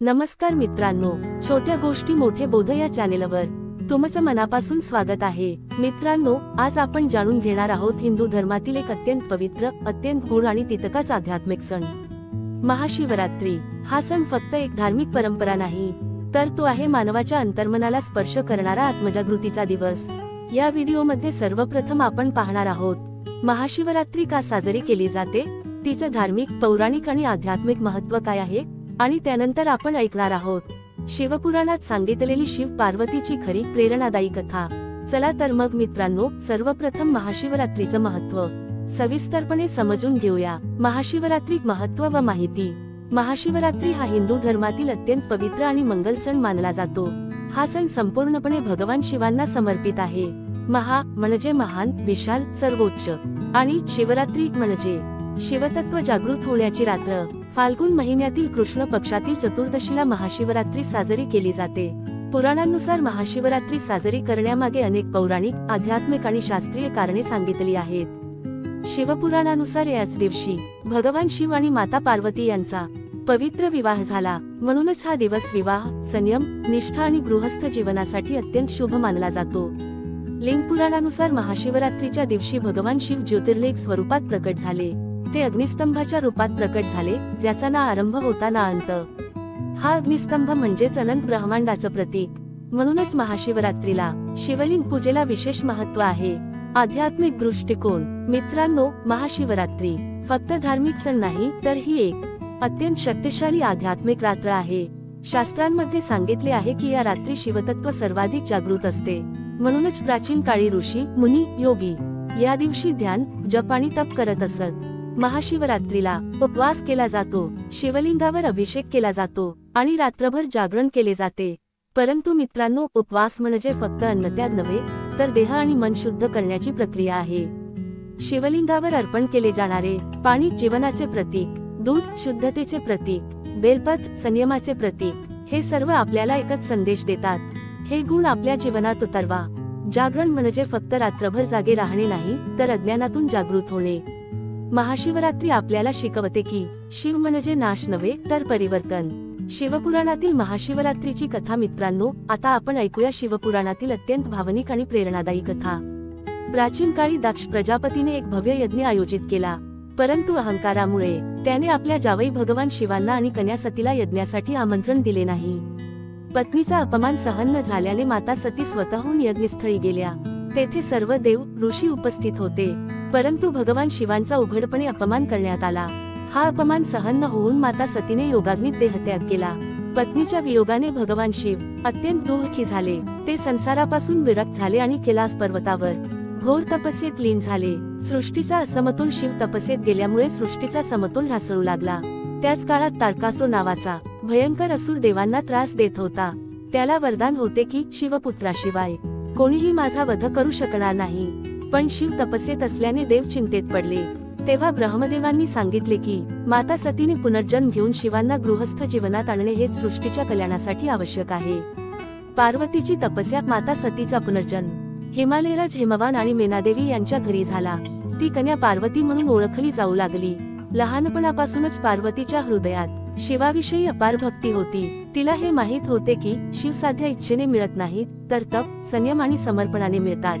नमस्कार मित्रांनो छोट्या गोष्टी मोठे बोध या चॅनेलवर तुमचं मनापासून स्वागत आहे. मित्रांनो आज आपण जाणून घेणार आहोत हिंदू धर्मातील एक अत्यंत पवित्र अत्यंत गुण आणि तितकाच आध्यात्मिक सण. महाशिवरात्री हा सण फक्त एक धार्मिक परंपरा नाही तर तो आहे मानवाच्या अंतर्मनाला स्पर्श करणारा आत्मजागृतीचा दिवस. या व्हिडिओमध्ये सर्वप्रथम आपण पाहणार आहोत महाशिवरात्री का साजरी केली जाते तिचं धार्मिक पौराणिक आणि आध्यात्मिक महत्त्व काय आहे आणि त्यानंतर आपण ऐकणार आहोत. शिवपुराणात सांगितलेली शिव पार्वतीची खरी प्रेरणादायी कथा. चला तर मग मित्रांनो सर्वप्रथम महाशिवरात्रीचं महत्त्व सविस्तरपणे समजून घेऊया. महाशिवरात्री महत्त्व व माहिती. महाशिवरात्री हा हिंदू धर्मातील अत्यंत पवित्र आणि मंगल सण मानला जातो. हा सण संपूर्णपणे भगवान शिवांना समर्पित आहे. महा म्हणजे महान विशाल सर्वोच्च. आणि शिवरात्री म्हणजे शिवतत्व जागृत होण्याची रात्र. फाल्गुन महिन्यातील कृष्ण पक्षातील चतुर्दशीला महाशिवरात्री साजरी केली जाते. पुराणांनुसार महाशिवरात्री साजरी करण्यामागे अनेक पौराणिक आध्यात्मिक आणि शास्त्रीय कारणे सांगितली आहेत. शिवपुराणानुसार याच दिवशी भगवान शिव आणि माता पार्वती यांचा पवित्र विवाह झाला. म्हणूनच हा दिवस विवाह संयम निष्ठा आणि गृहस्थ जीवनासाठी अत्यंत शुभ मानला जातो. लिंग पुराणानुसार महाशिवरात्रीच्या दिवशी भगवान शिव ज्योतिर्लिंग स्वरूपात प्रकट झाले. ते अग्निस्तंभाच्या रूपात प्रकट झाले ज्याचा ना आरंभ होता ना अंत. हा अग्निस्तंभ म्हणजेच अनंत ब्रह्मांडाचं प्रतीक. म्हणूनच महाशिवरात्रीला शिवलिंग पूजेला विशेष महत्त्व आहे. आध्यात्मिक दृष्टिकोन मित्रांनो महाशिवरात्री. फक्त धार्मिक सण नाही तर ही एक अत्यंत शक्तिशाली आध्यात्मिक रात्र आहे. शास्त्रांमध्ये सांगितले आहे की या रात्री शिवतत्व सर्वाधिक जागृत असते. म्हणूनच प्राचीन काळी ऋषी मुनी योगी या दिवशी ध्यान जप आणि तप करत असत. महाशिवरात्रीला उपवास केला जातो शिवलिंगावर अभिषेक केला जातो आणि रात्रभर जागरण केले जाते. परंतु मित्रांनो उपवास म्हणजे फक्त अन्नत्याग नव्हे तर देह आणि मन शुद्ध करण्याची प्रक्रिया आहे. शिवलिंगावर अर्पण केले जाणारे पाणी जीवनाचे प्रतीक दूध शुद्धतेचे प्रतीक बेलपत संयमाचे प्रतीक हे सर्व आपल्याला एकच संदेश देतात. हे गुण आपल्या जीवनात उतरवा. जागरण म्हणजे फक्त रात्रभर जागे राहणे नाही तर अज्ञानातून जागृत होणे. महाशिवरात्री आपल्याला शिकवते की शिव म्हणजे नाश नव्हे तर परिवर्तन. शिवपुराणातील महाशिवरात्रीची कथा मित्रांनो आता आपण ऐकूया शिवपुराणातील अत्यंत भावनिक आणि प्रेरणादायी कथा. प्राचीन काळी दक्ष प्रजापतीने एक भव्य यज्ञ आयोजित केला. परंतु अहंकारामुळे त्याने आपल्या जावई भगवान शिवांना आणि कन्या सतीला यज्ञासाठी आमंत्रण दिले नाही. पत्नीचा अपमान सहन न झाल्याने माता सती स्वतःहून यज्ञस्थळी गेल्या. तेथे सर्व देव ऋषी उपस्थित होते. परंतु भगवान शिवांचा उघडपणे अपमान करण्यात आला. हा अपमान सहन न होऊन माता सतीने योगाग्नीत देहत्याग केला. पत्नीच्या वियोगाने भगवान शिव अत्यंत दुःखी झाले. ते संसारापासून विरक्त झाले आणि कैलास पर्वतावर घोर तपस्येत लीन झाले. सृष्टीचा असमतोल शिव तपस्येत गेल्यामुळे सृष्टीचा समतोल ढासळू लागला. त्याच काळात तारकासो नावाचा भयंकर असुर देवांना त्रास देत होता. त्याला वरदान होते की शिवपुत्राशिवाय कोणीही माझा वध करू शकणार नाही. पण शिव तपस्येत असल्याने देव चिंतेत पडले. तेव्हा ब्रह्मदेवांनी सांगितले की माता सतीने पुनर्जन्म घेऊन शिवांना गृहस्थ जीवनात आणणे हेच सृष्टीच्या कल्याणासाठी आवश्यक आहे. पार्वतीची तपस्या माता सतीचा पुनर्जन्म. हिमालयराज हिमवान आणि मेनादेवी यांच्या घरी झाला. ती कन्या पार्वती म्हणून ओळखली जाऊ लागली. लहानपणापासूनच पार्वतीच्या हृदयात शिवाविषयी अपार भक्ती होती. तिला हे माहीत होते की शिव साध्या इच्छेने मिळत नाहीत तर तप संयम आणि समर्पणाने मिळतात.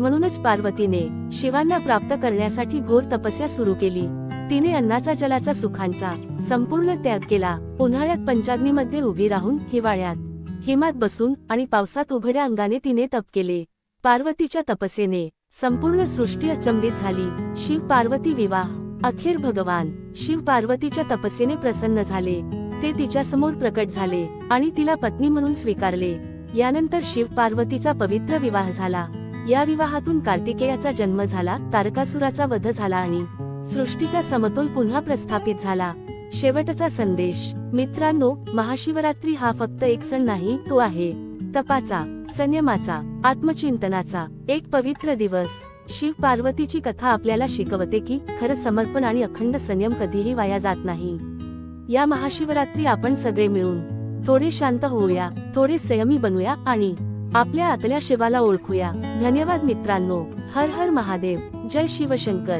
म्हणूनच पार्वतीने शिवांना प्राप्त करण्यासाठी घोर तपस्या सुरू केली. तिने अन्नाचा जलाचा सुखांचा संपूर्ण त्याग केला. उन्हाळ्यात पंचाग्नीमध्ये उभी राहून हिवाळ्यात हिमात बसून आणि पावसात उघड्या अंगाने तिने तप केले. पार्वतीच्या तपसेने संपूर्ण सृष्टी अचंबित झाली. शिव पार्वती विवाह. अखेर भगवान शिव पार्वतीच्या तपसेने प्रसन्न झाले. ते तिच्यासमोर प्रकट झाले आणि तिला पत्नी म्हणून स्वीकारले. यानंतर शिव पार्वतीचा पवित्र विवाह झाला. या विवाहातून कार्तिकेयाचा जन्म झाला तारकासुराचा वध झाला आणि सृष्टीचा समतोल पुन्हा प्रस्थापित झाला. शेवटचा संदेश मित्रांनो महाशिवरात्री हा फक्त एक सण नाही तो आहे तपाचा संयमाचा आत्मचिंतनाचा एक पवित्र दिवस. शिव पार्वतीची कथा आपल्याला शिकवते की खरं समर्पण आणि अखंड संयम कधीही वाया जात नाही. या महाशिवरात्री आपण सगळे मिळून थोडे शांत होऊया थोडे संयमी बनूया आणि आपल्या आतल्या शिवाला ओळखूया. धन्यवाद मित्रांनो. हर हर महादेव. जय शिवशंकर.